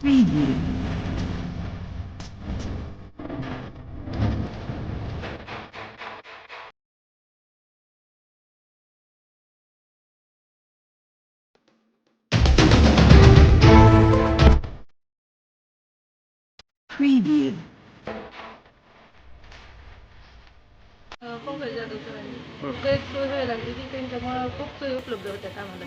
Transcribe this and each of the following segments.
preview. Preview. Ờ, không phải giờ được rồi. Cái tôi hơi là cái kênh cho mà cúc tôi upload được tại sao mà?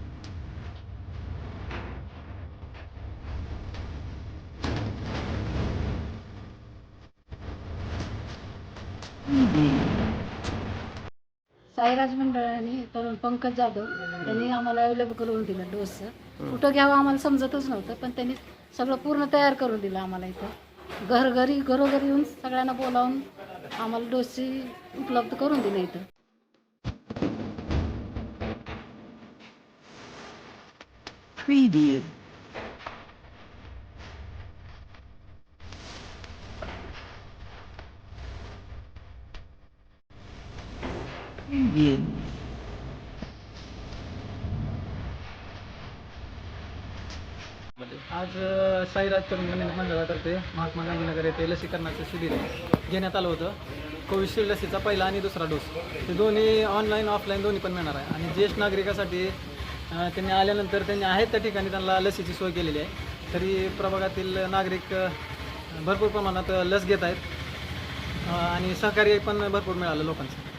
Sairaj मंडळाने तरुण पंकज जाधव त्यांनी आम्हाला available करून दिलं डोसचं कुठं घ्यावं आम्हाला समजतच नव्हतं पण त्यांनी सगळं पूर्ण तयार करून दिलं आम्हाला इथं घरघरी घरोघरी येऊन सगळ्यांना बोलावून आम्हाला डोसची उपलब्ध करून दिलं इथं Preview. Preview. आज साईराज तरुण मंडळातर्फे महात्मा गांधीनगर येथे लसीकरणाचं शिबिर घेण्यात आलं होतं. कोविशिल्ड लसीचा पहिला आणि दुसरा डोस. ते दोन्ही ऑनलाईन ऑफलाईन दोन्ही पण मिळणार आहे. आणि ज्येष्ठ नागरिकासाठी त्यांनी आल्यानंतर त्यांनी आहेत त्या ठिकाणी त्यांना लसीची सोय केलेली आहे. तरी प्रभागातील नागरिक भरपूर प्रमाणात लस घेत आहेत. आणि सहकार्य पण भरपूर मिळालं लोकांचं.